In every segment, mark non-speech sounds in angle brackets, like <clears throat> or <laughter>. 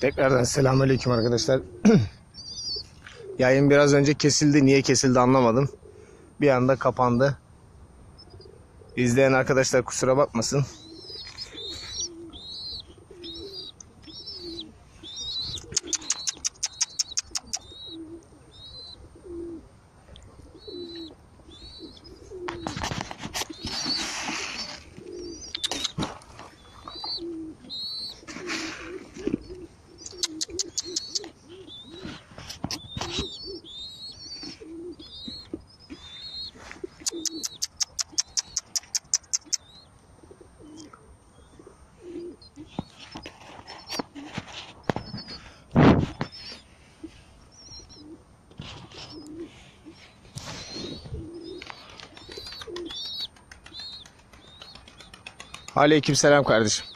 Tekrardan selamünaleyküm arkadaşlar. <clears throat> Yayın biraz önce kesildi. Niye kesildi anlamadım. Bir anda kapandı. İzleyen arkadaşlar kusura bakmasın. Aleyküm selam kardeşim.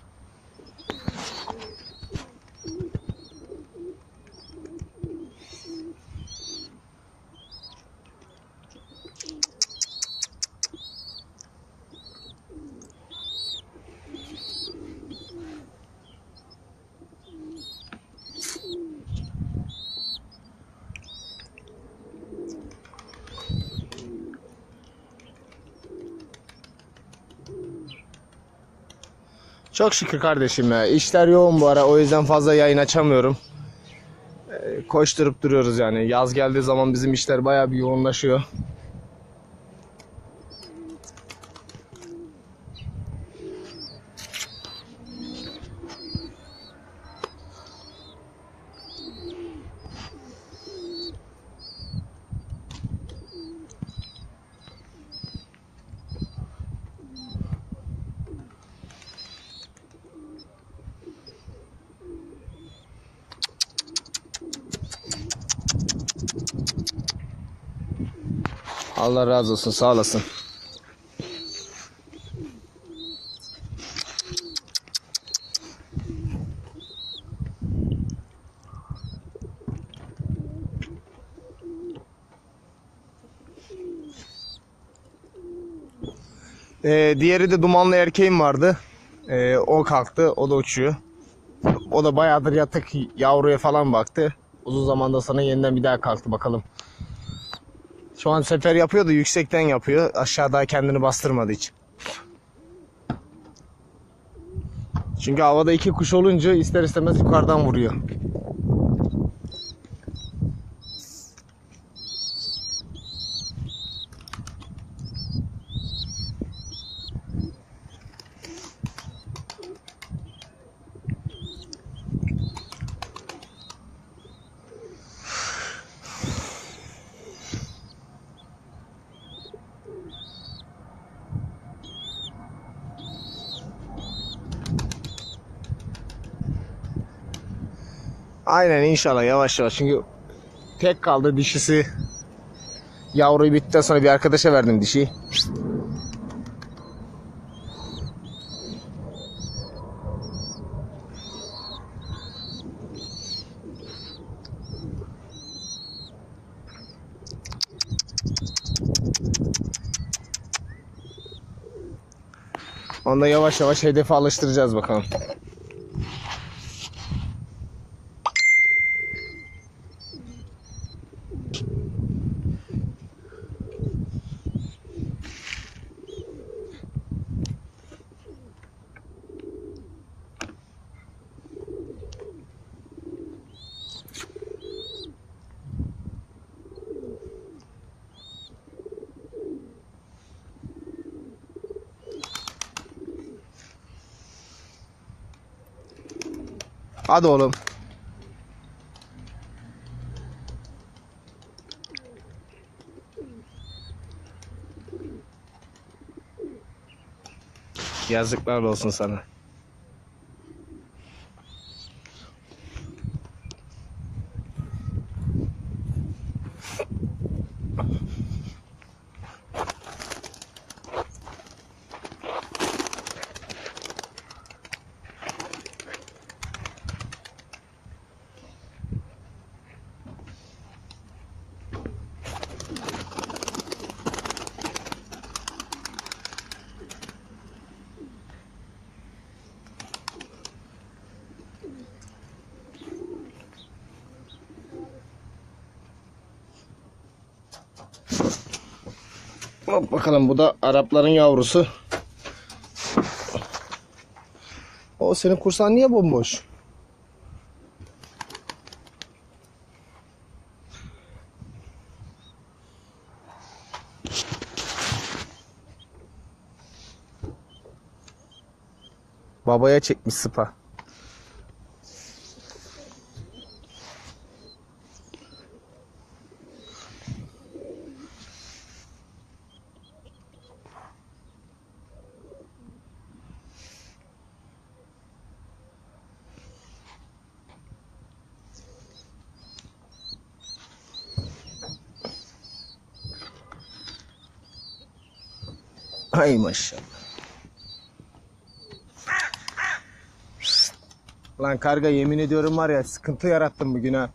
Çok şükür kardeşim ya. İşler yoğun bu ara o yüzden fazla yayın açamıyorum. Ee, koşturup duruyoruz yani. Yaz geldiği zaman bizim işler bayağı bir yoğunlaşıyor. Allah razı olsun sağ olasın. Ee, diğeri de dumanlı erkeğim vardı. Ee, o kalktı, o da uçuyor. O da bayağıdır yatık yavruya falan baktı. Uzun zamanda sana yeniden bir daha kalktı bakalım. Şu an sefer yapıyor da yüksekten yapıyor. Aşağıda kendini bastırmadığı için. Çünkü havada iki kuş olunca ister istemez yukarıdan vuruyor. Aynen inşallah yavaş yavaş çünkü tek kaldı dişisi. Yavruyu bittikten sonra bir arkadaşa verdim dişi. Onu da yavaş yavaş hedefe alıştıracağız bakalım. Hadi oğlum. Yazıklar olsun sana. Hop bakalım bu da Arapların yavrusu. O senin kursan niye bomboş? Babaya çekmiş sıpa. Ay maşallah. Lan karga yemin ediyorum var ya sıkıntı yarattın bugün ha.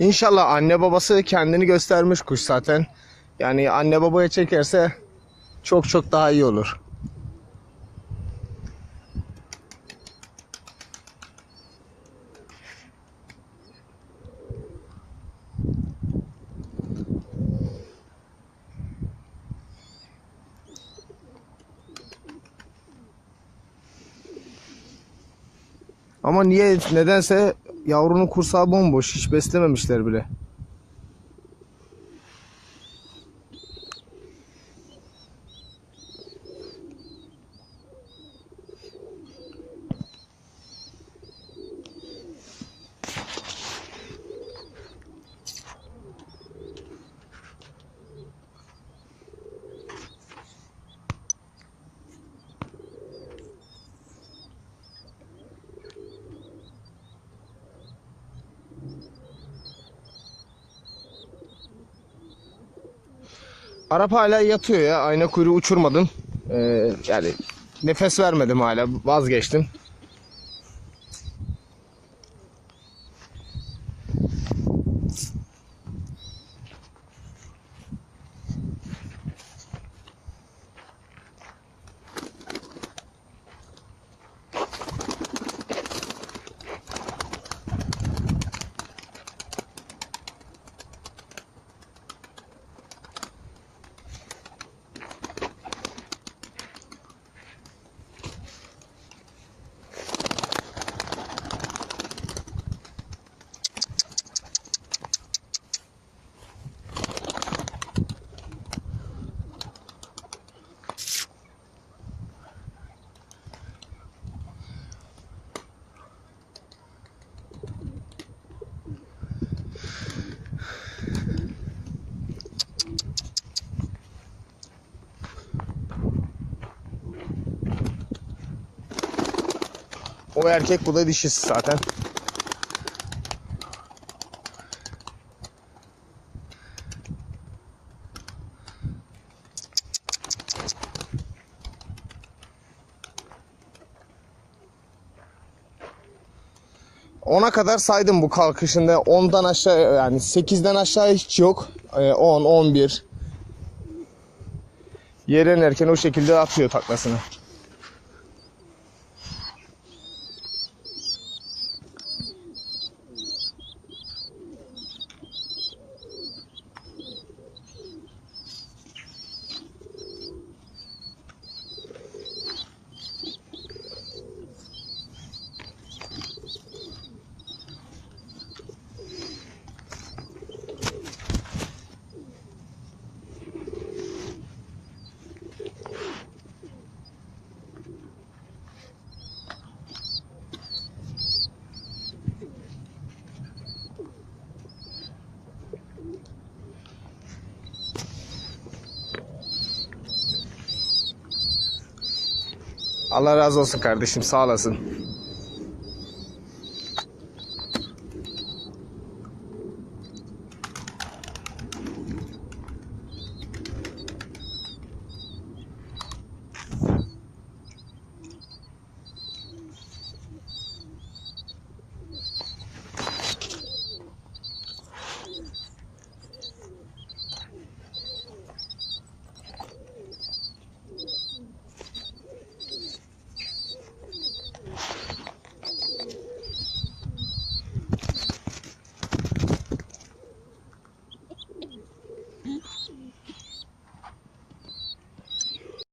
İnşallah anne babası kendini göstermiş kuş zaten. Yani anne babaya çekerse çok çok daha iyi olur. Ama niye nedense yavrunun kursağı bomboş. Hiç beslememişler bile. Arap hala yatıyor ya. Ayna kuyruğu uçurmadım. Ee, yani nefes vermedim hala. Vazgeçtim. O erkek bu da dişisi zaten. 10'a kadar saydım bu kalkışında. 10'dan aşağı yani 8'den aşağı hiç yok. Ee, 10, 11. Yere inerken o şekilde atıyor taklasını. Allah razı olsun kardeşim sağ olasın.